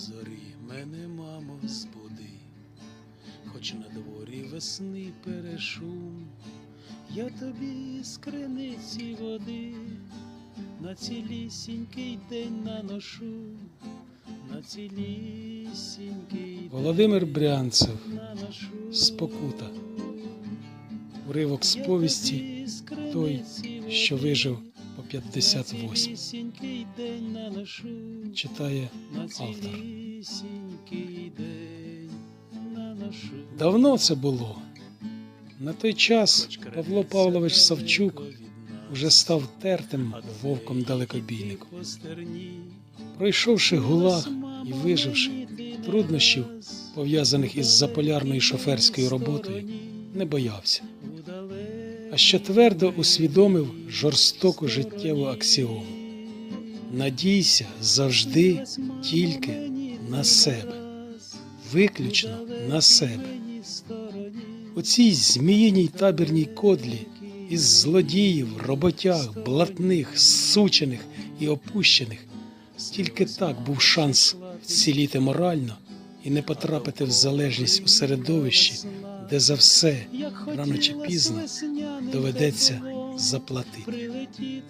зорі мене, мамо, збуди, хоч на дворі весни перешум, я тобі з криниці води на цілісінький день наношу, на цілісінький день Володимир Брянцев. Спокута. Уривок з повісті той, що вижив по 58. Цілісінький день наношу. Читає автор. Давно це було. На той час Павло Павлович Савчук уже став тертим вовком далекобійником. Пройшовши гулаг і виживши труднощів, пов'язаних із заполярною шоферською роботою, не боявся, а ще твердо усвідомив жорстоку життєву аксіому. Надійся завжди тільки на себе, виключно на себе. У цій зміїній табірній кодлі із злодіїв, роботяг, блатних, сучених і опущених тільки так був шанс вціліти морально і не потрапити в залежність у середовищі, де за все рано чи пізно доведеться заплатити.